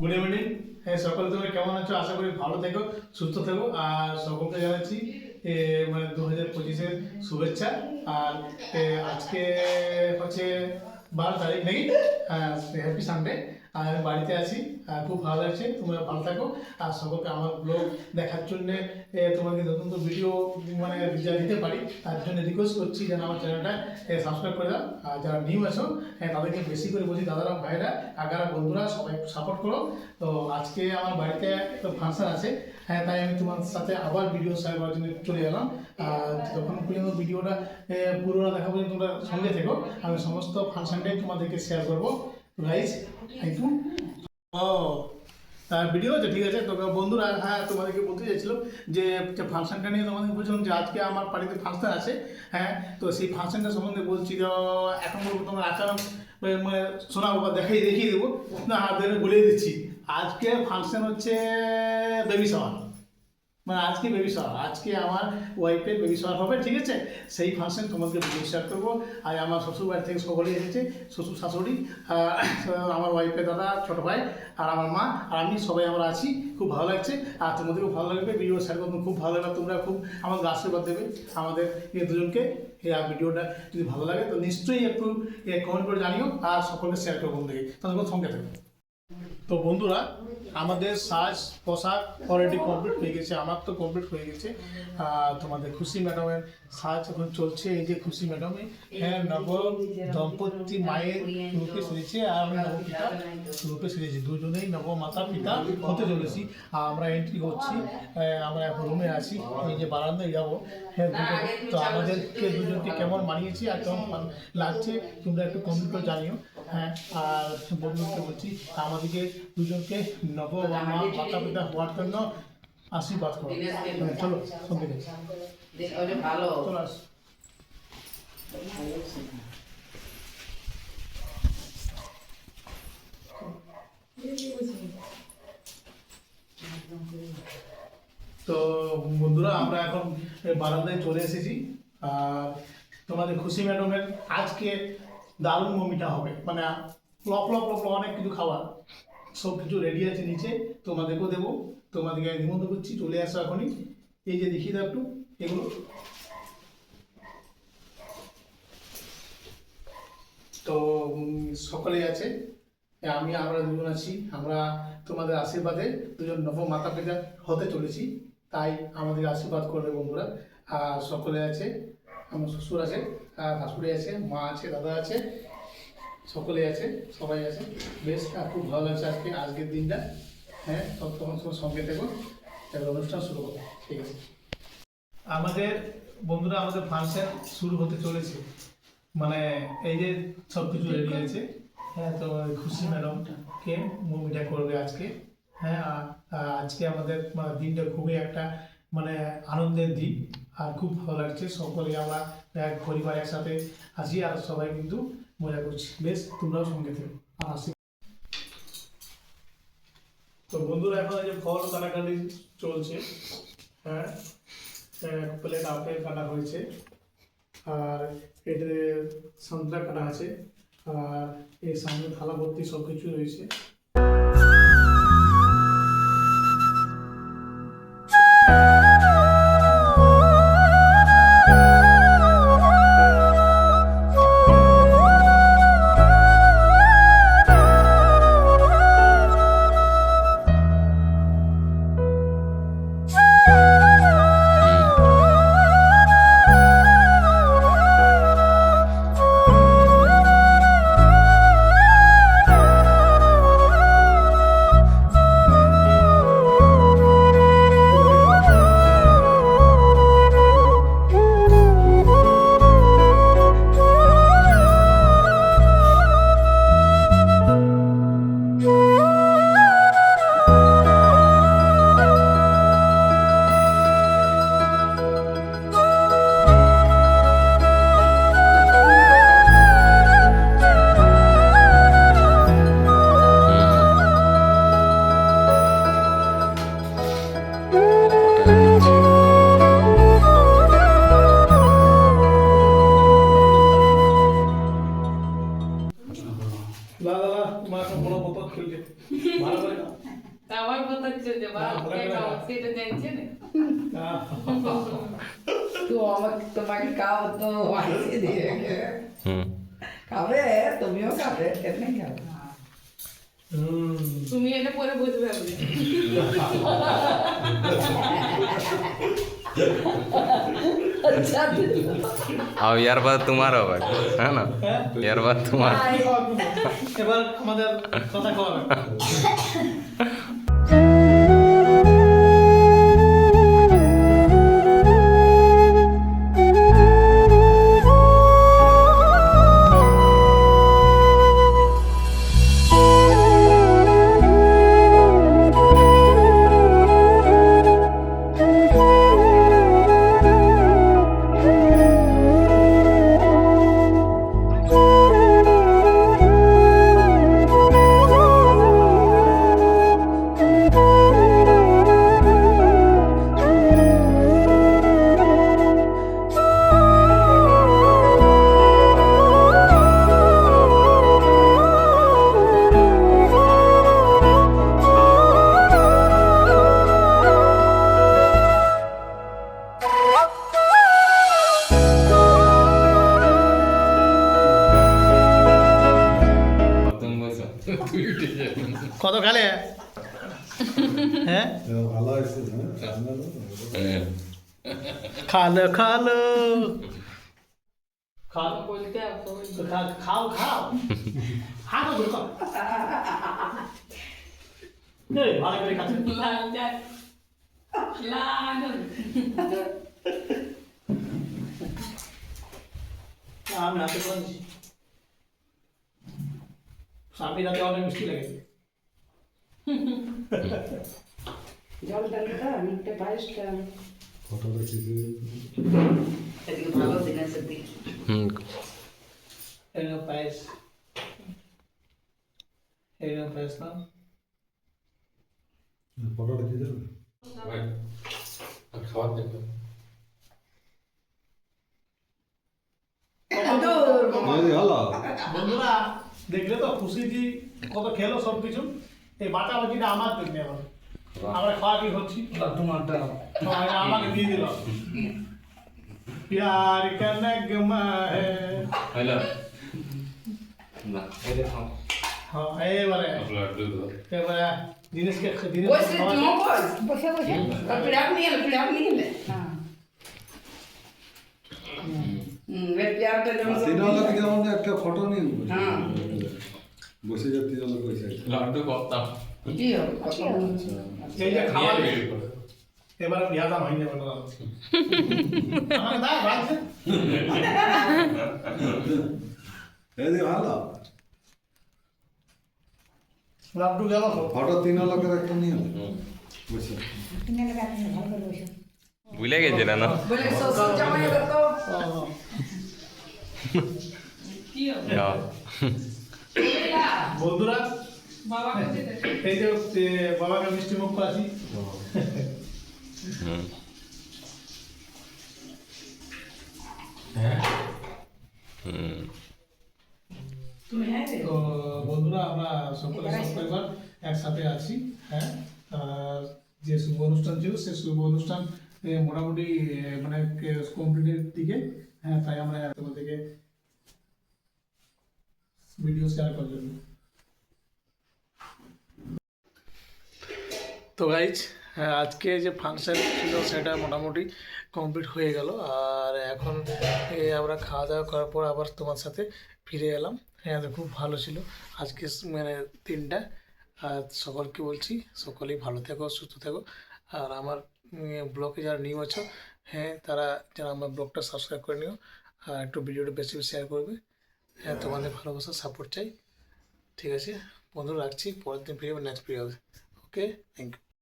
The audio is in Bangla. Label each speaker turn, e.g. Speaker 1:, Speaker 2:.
Speaker 1: গুড ইভিনিং হ্যাঁ সকলে তোমরা কেমন আছো? আশা করি ভালো থেকো, সুস্থ থেকো। আর সকলকে জানাচ্ছি মানে দু হাজার পঁচিশের শুভেচ্ছা। আর আজকে হচ্ছে বারো তারিখ, নাকি? হ্যাপি সানডে আর আমি বাড়িতে আছি খুব ভালো লাগছে তোমরা ভালো থাকো। আর সকলকে আমার ব্লগ দেখার জন্য তোমাকে নতুন নতুন ভিডিও মানে যা দিতে পারি। তার জন্য রিকোয়েস্ট করছি যেন আমার চ্যানেলটা সাবস্ক্রাইব করে দাও। আর যারা নিউ আছো হ্যাঁ তাদেরকে বেশি করে বলছি দাদারা ভাইরা কাকারা বন্ধুরা সবাই সাপোর্ট করো। তো আজকে আমার বাড়িতে একটা ফাংশন আছে হ্যাঁ তাই আমি তোমার সাথে আবার ভিডিও শেয়ার করার জন্য চলে এলাম। যখন পর্যন্ত ভিডিওটা এ, পুরো না দেখা পর্যন্ত তোমরা সঙ্গে থেকো আমি সমস্ত ফাংশনটাই তোমাদেরকে শেয়ার করব। গাইজ থ্যাংক ও তার ভিডিও আছে, ঠিক আছে? তো বন্ধুরা হ্যাঁ তোমাদেরকে বলতে চাইছিলাম যে ফাংশনটা নিয়ে তোমাদেরকে বলছিলাম যে, আজকে আমার বাড়িতে ফাংশন আছে হ্যাঁ? তো সেই ফাংশনটা সম্বন্ধে বলছি, তো এখন বলব তোমার আচারণ মানে শোনাবো বা দেখাই, দেখিয়ে দেবো। না হাত ধরে বলে দিচ্ছি। আজকে ফাংশন হচ্ছে বেবি শাওয়ার মানে আজকে বেবি শাওয়ার আজকে আমার ওয়াইফের বেবি শাওয়ার হবে, ঠিক আছে? সেই ফাংশন তোমাকে ভিডিও শেয়ার করব। আর আমার শ্বশুর বাড়ি থেকে সকলেই এসেছে, শ্বশুর শাশুড়ি আমার ওয়াইফের দাদা, ছোট ভাই, আর আমার মা, আর আমি সবাই আমরা আছি। খুব ভালো লাগছে। আর তোমাদেরও ভালো লাগবে ভিডিও শেয়ার করতে। খুব ভালো লাগবে, তোমরা খুব আমাকে আশীর্বাদ দেবে, আমাদের দুজনকে। এই ভিডিওটা যদি ভালো লাগে, তো নিশ্চয়ই একটু কমেন্ট করে জানিও, আর সকলকে শেয়ার করব বন্ধুকে। তাদের সঙ্গে থাকবে তো বন্ধুরা আমাদের সাজ পোশাক অলরেডি কমপ্লিট হয়ে গেছে, আমার তো কমপ্লিট হয়ে গেছে। তোমাদের খুশি ম্যাডামের সাজ এখন চলছে, এই যে খুশি ম্যাডামে হ্যাঁ নব দম্পতি মায়ের রূপে সেজেছে আর আমি নবপিতা রূপে সেজেছি। দুজনেই নব মাতা পিতা হতে চলেছি। আর আমরা এন্ট্রি করছি আমরা এখন রুমে আছি, এই যে বারান্দায় যাব। হ্যাঁ। তো আমাদেরকে দুজনকে কেমন মানিয়েছি আর কেমন লাগছে, তোমরা একটু কমেন্ট করে জানিও। হ্যাঁ আর বন্ধুকে বলছি, আমাদেরকে দুজনকে নব মা মাতা পিতা হওয়ার জন্য আশীর্বাদ করো। হ্যাঁ, চলো সঙ্গে
Speaker 2: ভালো।
Speaker 1: চলো আস। তো বন্ধুরা আমরা এখন বারান্দায় চলে এসেছি। আর তোমাদের খুশি ম্যাডামের আজকে দারুণ মমিটা হবে। মানে লপ লপ লপ অনেক কিছু খাবার সব কিছু রেডি আছে নিচে তোমাদেরকেও দেবো। তোমাদেরকে নিমন্ত্রণ করছি চলে আসো এখনই। এই যে দেখিয়ে দাও একটু এগুলো। তো উম, সকলেই আছে। আমি আমরা দুজন আছি। আমরা তোমাদের আশীর্বাদে দুজন নব মাতা পিতা হতে চলেছি। তাই আমাদের আশীর্বাদ করবে বন্ধুরা। আর সকলে আছে আমার শ্বশুর আছে শাশুড়ি আছে মা আছে দাদা আছে। সকলে আছে সবাই আছে। বেশ আর খুব ভালো লাগছে আজকে আজকের দিনটা। হ্যাঁ সব তখন সব সঙ্গে থেকো। এবার অনুষ্ঠান শুরু করব ঠিক আছে। আমাদের বন্ধুরা আমাদের ফাংশন শুরু হতে চলেছে। মানে এই যে সব কিছু রেডি আছে হ্যাঁ তো খুশি ম্যাডামকে মুভিটা করবে আজকে। হ্যাঁ আজকে আমাদের মানে দিনটা খুবই একটা মানে আনন্দের দিন। আর খুব ভালো লাগছে। সকলে আমরা এক পরিবার একসাথে আছি আর সবাই কিন্তু মজা করছি। বেশ, তোমরাও সঙ্গে থেকো। আর আসি। তো বন্ধুরা, এখন এই যে ফল কাটাকাটি চলছে হ্যাঁ এক প্লেট আপেল কাটা হয়েছে, আর এটাতে সন্তরা কাটা আছে, আর এর সামনে থালা ভর্তি সব কিছু রয়েছে।
Speaker 3: তো তোমাকে খাও তো বানিয়ে দিয়ে খাবে। তুমিও খাবে খাবে।
Speaker 2: তুমি এটা পরে বুঝবে
Speaker 4: বাদ তোমার হবে হ্যাঁ না?
Speaker 1: হ্যাঁ?
Speaker 4: ইয়ার বাদ তোমার।
Speaker 1: এবার আমাদের কথা
Speaker 5: কবে হয়েছে হ্যাঁ
Speaker 1: খালো খালো খাও
Speaker 2: বলতে আসো
Speaker 1: তো খা- খাও খাও হাঁটো করে খাও এই, ভালো করে খাচ্ছে
Speaker 2: লাল যা লাল
Speaker 1: আমি হাতে করে দিচ্ছি সামনে রাতে অনেক মিষ্টি লেগেছে
Speaker 3: জল ডালটা মিটটা পায়েসটা।
Speaker 5: কত করে চিনি
Speaker 3: এদিকে ভালো দিনে সত্যি
Speaker 4: হুম।
Speaker 1: এরকম পায়েস। এরকম পায়েস না?
Speaker 4: পটলটা দিয়ে
Speaker 5: দেবেন
Speaker 1: বন্ধুরা দেখলে তো খুশি কত খেলো সব কিছু এই বাটাবাটিটা আমার জন্য আমরা খাওয়া কি হচ্ছি
Speaker 3: তোমারটা
Speaker 1: আমাকে দিয়ে দিল। প্যার কা নগমা
Speaker 4: হ্যালো না এই দেখো
Speaker 1: হ্যাঁ এবারে এবারে দিনেশকে দিনেশ
Speaker 3: বসে তুমি বস বসে বসে। তুই আপনি এলে তুই আপনি এলে। হ্যাঁ। হুম রে প্যারটা যেমন
Speaker 5: সিনেমা থেকে যেমন একটা ফটো নিয়ে
Speaker 3: হ্যাঁ।
Speaker 5: বসে যাচ্ছে যেন
Speaker 4: কইছে লাড্ডু
Speaker 3: কত দিও কত
Speaker 1: সেই খাওয়া এবার
Speaker 5: ভালো।
Speaker 1: লাড্ডু গেল
Speaker 5: ফটো তিন লোকের একটা নিয়ে বসে।
Speaker 4: ভুলে গেছে না
Speaker 1: বন্ধুরা এই যে এ, বাবাকে মিষ্টি মুখ করাছি
Speaker 4: হুম হুম
Speaker 3: তুমি হ্যাঁ রে
Speaker 1: তো বন্ধুরা আমরা সকলে সাবস্ক্রাইবার একসাথে আছি হ্যাঁ আর যে শুভ অনুষ্ঠান ছিল সেই শুভ অনুষ্ঠান এ, মোটামুটি এ, মানে কমপ্লিটের দিকে হ্যাঁ তাই আমরা তোমাদেরকে ভিডিও শেয়ার করার জন্য তো গাইজ আজকে যে ফাংশন ছিল সেটা মোটামুটি কমপ্লিট হয়ে গেল। আর এখন আমরা খাওয়া দাওয়া করার পর আবার তোমার সাথে ফিরে এলাম। হ্যাঁ তো খুব ভালো ছিল। আজকে মানে দিনটা, আর সকলকে বলছি, সকলেই ভালো থেকো, সুস্থ থেকো। আর আমার ব্লগে যারা নিউ আছো হ্যাঁ তারা যারা আমার ব্লগটা সাবস্ক্রাইব করে নিও। আর একটু ভিডিওটা বেশি বেশি শেয়ার করবে। হ্যাঁ তোমাদের ভালোবাসা সাপোর্ট চাই। ঠিক আছে? বন্ধু রাখছি। পরের দিন ফিরে নেক্সট ফিরে হবে। Okay thank you